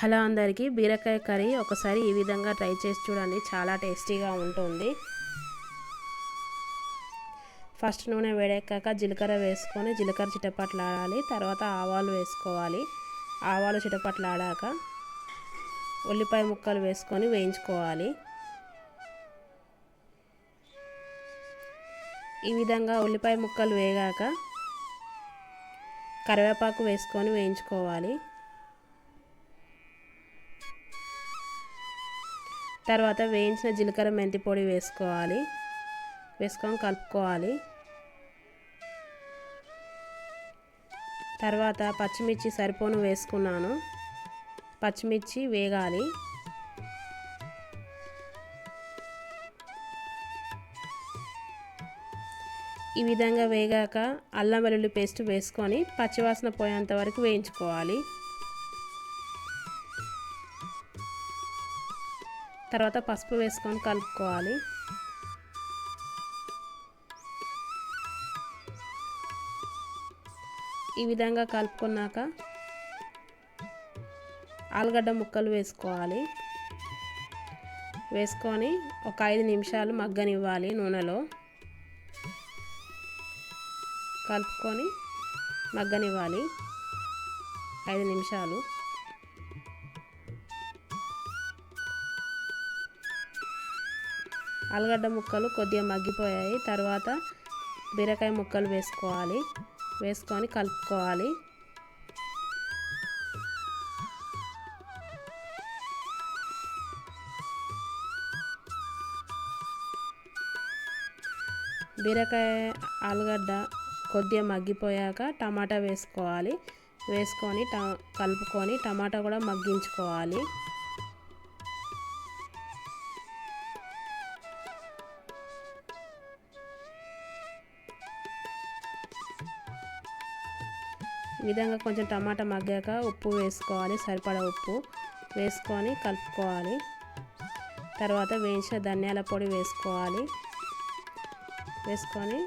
Hello అందరికీ బీరకాయ curry ఒకసారి ఈ విధంగా ట్రై చేసి చూడండి. చాలా టేస్టీగా ఉంటుంది. ఫస్ట్ నూనె వేడెక్కాక జీలకర్ర వేసుకొని జీలకర్ర చిటపట్లాడాలి. తర్వాత ఆవాలు వేసుకోవాలి. ఆవాలు చిటపట్లాడాక ఉల్లిపాయ ముక్కలు వేసుకొని వేయించుకోవాలి. ఈ విధంగా ఉల్లిపాయ ముక్కలు వేగాక కరివేపాకు వేసుకొని వేయించుకోవాలి. తర్వాత వేయించిన జీలకర్ర మెంతి పొడి వేసుకోవాలి. వేసుకొని కలుపుకోవాలి. తర్వాత పచ్చిమిర్చి సరిపోను వేసుకున్నాను. పచ్చిమిర్చి వేగాలి. ఈ విధంగా వేగాక అల్లం వెల్లుల్లి పేస్ట్ వేసుకొని పచ్చివాసన పోయేంత వరకు వేయించుకోవాలి. తర్వాత పసుపు వేసుకొని కలుపుకోవాలి. ఈ విధంగా కలుపుకున్నాక ఆలుగడ్డ ముక్కలు వేసుకోవాలి. వేసుకొని ఒక ఐదు నిమిషాలు మగ్గనివ్వాలి నూనెలో. కలుపుకొని మగ్గనివ్వాలి. ఐదు నిమిషాలు. ఆలుగడ్డ ముక్కలు కొద్దిగా మగ్గిపోయాయి. తర్వాత బీరకాయ ముక్కలు వేసుకోవాలి. వేసుకొని కలుపుకోవాలి. బీరకాయ ఆలుగడ్డ కొద్దిగా మగ్గిపోయాక టమాటా వేసుకోవాలి. వేసుకొని ట కలుపుకొని టమాటా కూడా మగ్గించుకోవాలి. ఈ విధంగా కొంచెం టమాటా మగ్గాక ఉప్పు వేసుకోవాలి సరిపడా ఉప్పు వేసుకొని కలుపుకోవాలి. తర్వాత వేయించిన ధనియాల పొడి వేసుకోవాలి. వేసుకొని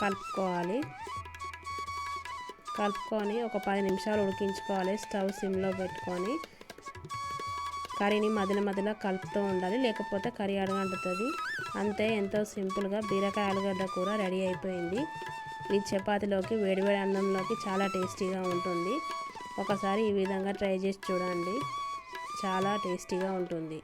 కలుపుకోవాలి. కలుపుకొని ఒక పది నిమిషాలు ఉడికించుకోవాలి స్టవ్ సిమ్లో పెట్టుకొని. కర్రీని మధ్యలో మధ్యలో కలుపుతూ ఉండాలి లేకపోతే కర్రీ అడగంటుతుంది. అంతే ఎంతో సింపుల్గా బీరకాయ ఆలుగడ్డ కూర రెడీ అయిపోయింది. ఇది చపాతీలోకి వేడివేడి అన్నంలోకి చాలా టేస్టీగా ఉంటుంది. ఒకసారి ఈ విధంగా ట్రై చేసి చూడండి. చాలా టేస్టీగా ఉంటుంది.